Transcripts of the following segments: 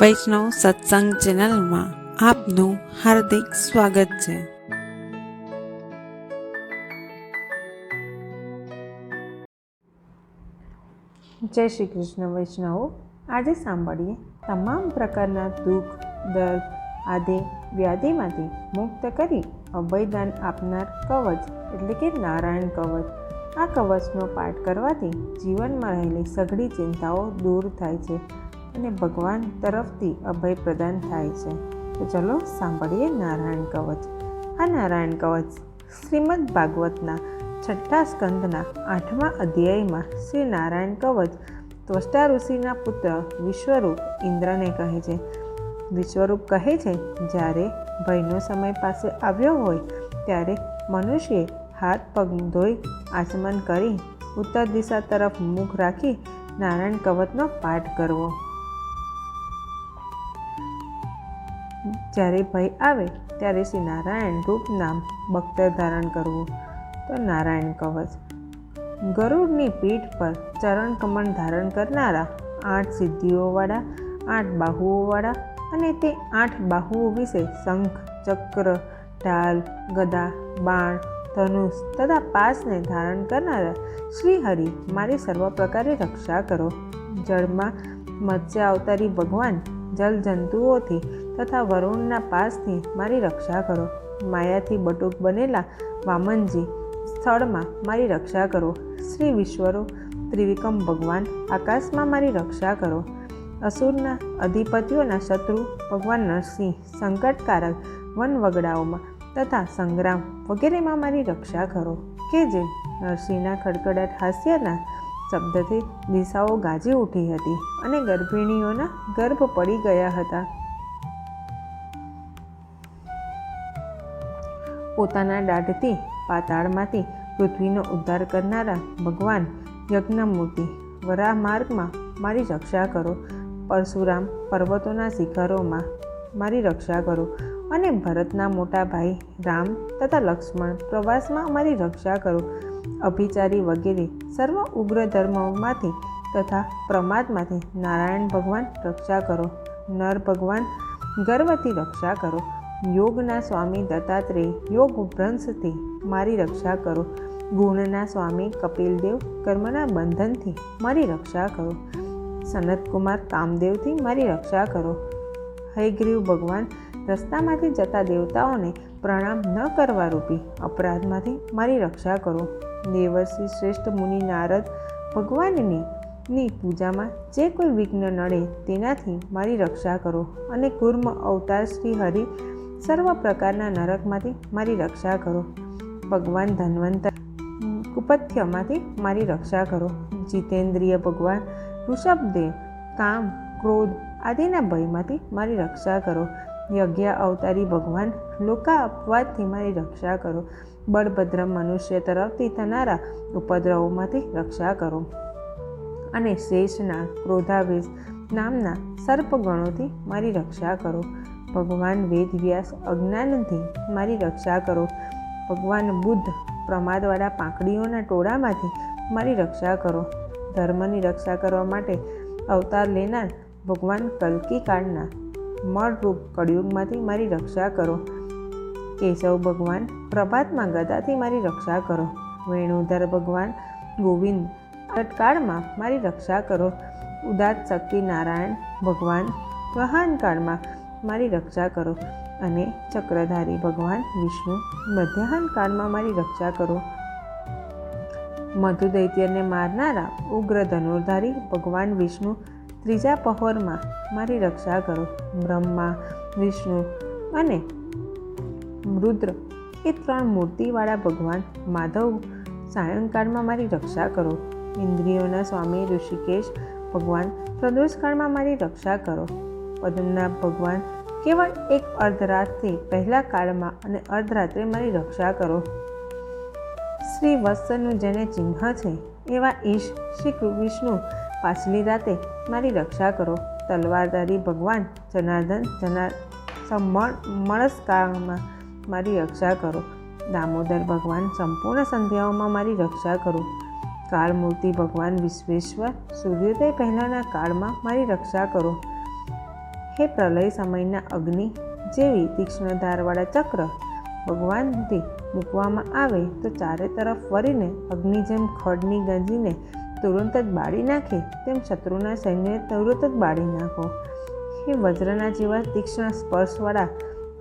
વૈષ્ણવ સત્સંગ ચેનલમાં આપનું હાર્દિક સ્વાગત છે. જય શ્રી કૃષ્ણ વૈષ્ણવો. આજે સાંભળીએ તમામ પ્રકારના દુઃખ, દર્દ આદિ વ્યાધિમાંથી મુક્ત કરી અભયદાન આપનાર કવચ, એટલે કે નારાયણ કવચ. આ કવચનો પાઠ કરવાથી જીવનમાં રહેલી સઘળી ચિંતાઓ દૂર થાય છે. અને ભગવાન તરફથી અભય પ્રદાન થાય છે. તો ચલો સાંભળીએ નારાયણ કવચ. આ નારાયણ કવચ શ્રીમદ ભાગવતના છઠ્ઠા સ્કંદના આઠમા અધ્યાયમાં શ્રી નારાયણ કવચ ત્વષ્ટા ઋષિના પુત્ર વિશ્વરૂપ ઇન્દ્રને કહે છે. વિશ્વરૂપ કહે છે, જ્યારે ભયનો સમય પાસે આવ્યો હોય, ત્યારે મનુષ્યે હાથ પગ ધોઈ આચમન કરી ઉત્તર દિશા તરફ મુખ રાખી નારાયણ કવચનો પાઠ કરવો. જ્યારે ભય આવે ત્યારે શ્રી નારાયણ રૂપ નામ બખ્તર ધારણ કરવું. તો નારાયણ કવચ. ગરુડની પીઠ પર ચરણ કમળ ધારણ કરનારા આઠ સિદ્ધિઓવાળા, આઠ બાહુઓવાળા અને તે આઠ બાહુઓ વિશે શંખ, ચક્ર, ઢાલ, ગદા, બાણ, ધનુષ તથા પાસને ધારણ કરનારા શ્રી હરિ મારી સર્વ પ્રકારે રક્ષા કરો. જળમાં મત્સ્ય અવતારી ભગવાન જલ જંતુઓથી તથા વરુણના પાસથી મારી રક્ષા કરો. માયાથી બટુક બનેલા વામનજી સ્થળમાં મારી રક્ષા કરો. શ્રી વિશ્વરો ત્રિવિક્રમ ભગવાન, આકાશમાં મારી રક્ષા કરો. અસુરના અધિપતિઓના શત્રુ ભગવાન નરસિંહ, સંકટકારક વન વગડાઓમાં તથા સંગ્રામ વગેરેમાં મારી રક્ષા કરો. કે જે નરસિંહના ખડખડાટ હાસ્યના શબ્દથી દિશાઓ ગાજી ઉઠી હતી અને ગર્ભિણીઓના ગર્ભ પડી ગયા હતા. પોતાના દાઢથી પાતાળમાંથી પૃથ્વીનો ઉદ્ધાર કરનારા ભગવાન યજ્ઞમૂર્તિ. વરાહ માર્ગમાં મારી રક્ષા કરો, પરશુરામ પર્વતોના શિખરોમાં મારી રક્ષા કરો અને ભરતના મોટા ભાઈ રામ તથા લક્ષ્મણ પ્રવાસમાં મારી રક્ષા કરો. અભિચારી વગેરે સર્વ ઉગ્ર ધર્મોમાંથી તથા પ્રમાદમાંથી નારાયણ ભગવાન રક્ષા કરો. નર ભગવાન ગર્વથી રક્ષા કરો. યોગના સ્વામી દત્તાત્રેય યોગ ભ્રંશથી મારી રક્ષા કરો. ગુણના સ્વામી કપિલદેવ કર્મના બંધનથી મારી રક્ષા કરો. સનતકુમાર કામદેવથી મારી રક્ષા કરો. હયગ્રીવ ભગવાન રસ્તામાંથી જતા દેવતાઓને પ્રણામ ન કરવા રૂપી અપરાધમાંથી મારી રક્ષા કરો. દેવર્ષિ શ્રેષ્ઠ મુનિ નારદ ભગવાનની ની પૂજામાં જે કોઈ વિઘ્ન નડે તેનાથી મારી રક્ષા કરો અને કુર્મ અવતાર શ્રી હરિ સર્વ પ્રકારના નરકમાંથી મારી રક્ષા કરો. ભગવાન ધન્વંતર કુપથ્યમાંથી મારી રક્ષા કરો. જીતેન્દ્રિય ભગવાન, ઋષભદેવ, કામ, ક્રોધ આદિના ભયમાંથી મારી રક્ષા કરો. યજ્ઞ અવતારી ભગવાન, લોકા અપવાદથી મારી રક્ષા કરો. બળભદ્ર મનુષ્ય તરફથી થનારા ઉપદ્રવોમાંથી રક્ષા કરો. અને શેષના, ક્રોધાવેશ નામના સર્પગણોથી મારી રક્ષા કરો. ભગવાન વેદ વ્યાસ અજ્ઞાનથી મારી રક્ષા કરો. ભગવાન બુદ્ધ પ્રમાદવાળા પાંખડીઓના ટોળામાંથી મારી રક્ષા કરો. ધર્મની રક્ષા કરવા માટે અવતાર લેનાર ભગવાન કલ્કી કાળના મળરૂપ કળિયુગમાંથી મારી રક્ષા કરો. કેશવ ભગવાન પ્રભાતમાં ગદાથી મારી રક્ષા કરો. વેણુધર ભગવાન ગોવિંદ તટકાળમાં મારી રક્ષા કરો. ઉદાત શક્તિ નારાયણ ભગવાન વહાન કાળમાં મારી રક્ષા કરો અને ચક્રધારી ભગવાન વિષ્ણુ મધ્યાહન કાળમાં મારી રક્ષા કરો. મધુ દૈત્યને મારનારા ઉગ્ર ધનુર્ધારી ભગવાન વિષ્ણુ ત્રીજા પહોરમાં મારી રક્ષા કરો. બ્રહ્મા, વિષ્ણુ અને રુદ્ર એ ત્રણ મૂર્તિવાળા ભગવાન માધવ સાયંકાળમાં મારી રક્ષા કરો. ઇન્દ્રિયોના સ્વામી ઋષિકેશ ભગવાન પ્રદોષકાળમાં મારી રક્ષા કરો. પદ્મનાભ ભગવાન કેવળ એક અર્ધરાતથી પહેલા કાળમાં અને અર્ધરાત્રે મારી રક્ષા કરો. શ્રી વત્સનું જેને ચિહ્ન છે, એવા ઈશ શ્રી વિષ્ણુ પાછલી રાતે મારી રક્ષા કરો. તલવારધારી ભગવાન જનાર્દન જનાર મળસકાળમાં મારી રક્ષા કરો. દામોદર ભગવાન સંપૂર્ણ સંધ્યાઓમાં મારી રક્ષા કરો. કાળમૂર્તિ ભગવાન વિશ્વેશ્વર સૂર્યોદય પહેલાંના કાળમાં મારી રક્ષા કરો. હે પ્રલય સમયના અગ્નિ જેવી તીક્ષ્ણ ધારવાળા ચક્ર ભગવાનથી મૂકવામાં આવે તો ચારે તરફ વળીને અગ્નિ જેમ ખડની ગંજીને તુરંત જ બાળી નાખે, તેમ શત્રુના સૈન્યને તુરંત જ બાળી નાખો. એ વજ્રના જેવા તીક્ષ્ણ સ્પર્શવાળા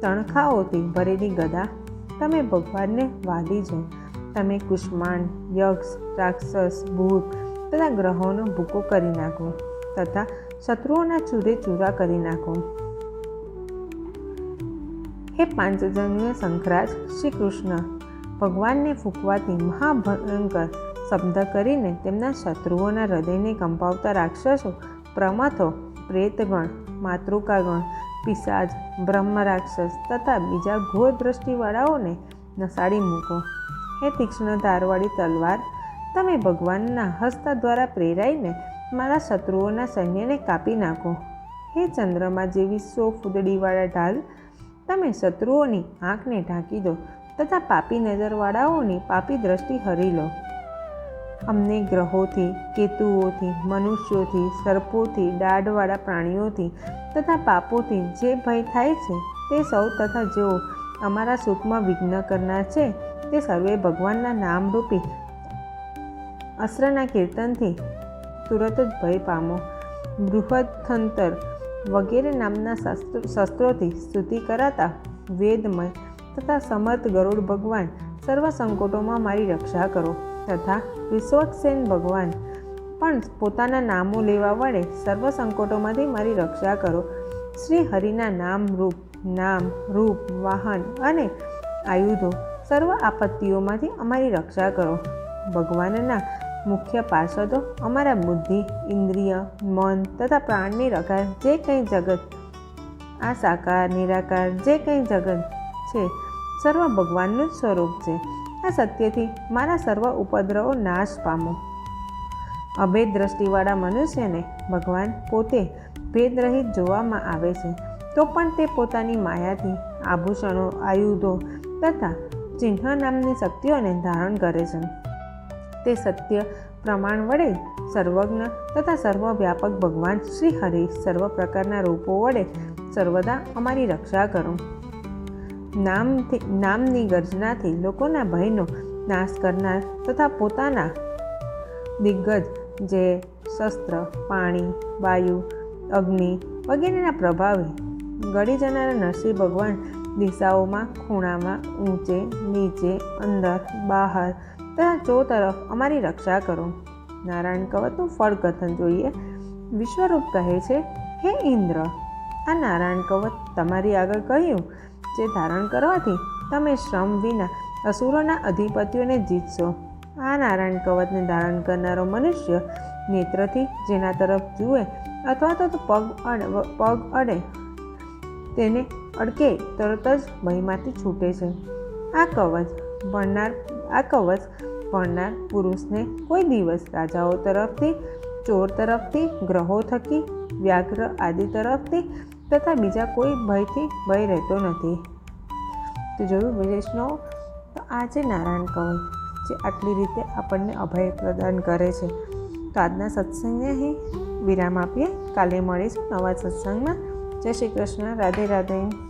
તણખાઓથી ભરેલી ગદા, તમે ભગવાનને વાલી છો. તમે કુષ્માંડ, યક્ષ, રાક્ષસ, ભૂત તથા ગ્રહોનો ભૂકો કરી નાખો. તથા શત્રુઓના ચૂરે ચૂરા કરી નાખો. હે પાંચજન્ય શંકરાજ શ્રી કૃષ્ણ, ભગવાનને ફૂંકવાથી મહાભયંકર શબ્દ કરીને તેમના શત્રુઓના હૃદયને કંપાવતા રાક્ષસો, પ્રમથો, પ્રેતગણ, માતૃકાગણ પિશાજ બ્રહ્મ રાક્ષસ તથા બીજા ઘોર દ્રષ્ટિવાળાઓને નસાડી મૂકો. હે તીક્ષ્ણ ધારવાળી તલવાર, તમે ભગવાનના હસ્તા દ્વારા પ્રેરાઈને મારા શત્રુઓના સૈન્યને કાપી નાખો. હે ચંદ્રમા જેવી સો ફૂદડીવાળા ઢાલ, તમે શત્રુઓની આંખને ઢાંકી દો તથા પાપી નજરવાળાઓની પાપી દ્રષ્ટિ હરી લો. અમને ગ્રહોથી, કેતુઓથી, મનુષ્યોથી, સર્પોથી દાઢવાળા પ્રાણીઓથી તથા પાપોથી જે ભય થાય છે તે સૌ તથા જેઓ અમારા સુખમાં વિઘ્ન કરનાર છે તે સર્વે ભગવાનના નામરૂપી અસ્ત્રના કીર્તનથી તુરત જ ભય પામો. બૃહદથંતર વગેરે નામના શાસ્ત્રો, શસ્ત્રોથી સ્તુતિ કરાતા વેદમય તથા સમર્થ ગરુડ ભગવાન સર્વ સંકટોમાં મારી રક્ષા કરો તથા વિશ્વક્સેન ભગવાન પણ પોતાના નામો લેવા વડે સર્વ સંકટોમાંથી મારી રક્ષા કરો. શ્રી હરિના નામ રૂપ નામ રૂપ, વાહન અને આયુધો સર્વ આપત્તિઓમાંથી અમારી રક્ષા કરો. ભગવાનના મુખ્ય પાર્ષદો અમારા બુદ્ધિ, ઇન્દ્રિય, મન તથા પ્રાણની રકાર જે કંઈ જગત. આ સાકાર, નિરાકાર જે કંઈ જગત છે, સર્વ ભગવાનનું જ સ્વરૂપ છે. આ સત્યથી મારા સર્વ ઉપદ્રવો નાશ પામો. અભેદ દ્રષ્ટિવાળા મનુષ્યને ભગવાન પોતે ભેદરહિત જોવામાં આવે છે. તો પણ તે પોતાની માયાથી આભૂષણો, આયુધો તથા ચિહ્ન નામની શક્તિઓને ધારણ કરે છે. તે સત્ય પ્રમાણ વડે સર્વજ્ઞ તથા સર્વવ્યાપક ભગવાન શ્રી હરિ સર્વ પ્રકારના રૂપો વડે સર્વદા અમારી રક્ષા કરો. નામથી, નામની ગર્જનાથી લોકોના ભયનો નાશ કરનાર તથા પોતાના દિગ્ગજ જે શસ્ત્ર, પાણી, વાયુ, અગ્નિ વગેરેના પ્રભાવે ગળી જનારા નરસિંહ ભગવાન દિશાઓમાં ખૂણામાં ઊંચે, નીચે, અંદર, બહાર તથા ચો તરફ અમારી રક્ષા કરો. નારાયણ કવચનું ફળ કથન જોઈએ. વિશ્વરૂપ કહે છે, હે ઇન્દ્ર, આ નારાયણ કવચ તમારી આગળ કહ્યું જે ધારણ કરવાથી તમે શ્રમ વિના અસુરોના અધિપતિઓને જીતશો. આ નારાયણ કવચને ધારણ કરનારો મનુષ્ય નેત્રથી જેના તરફ જુએ અથવા તો પગ અડે પગ અડે, તેને અડકે તરત જ ભયમાંથી છૂટે છે. આ કવચ ભણનાર, આ કવચ ભણનાર પુરુષને કોઈ દિવસ રાજાઓ તરફથી, ચોર તરફથી, ગ્રહો થકી, વ્યાઘ્ર આદિ તરફથી તથા બીજા કોઈ ભયથી ભય રહેતો નથી. તો જોયું વૈષ્ણવ તો આ છે નારાયણ કવચ જે આટલી રીતે આપણને અભય પ્રદાન કરે છે. તો આજના સત્સંગને અહીં વિરામ આપીએ. કાલે મળીશું નવા સત્સંગમાં. જય શ્રી કૃષ્ણ. રાધે રાધે.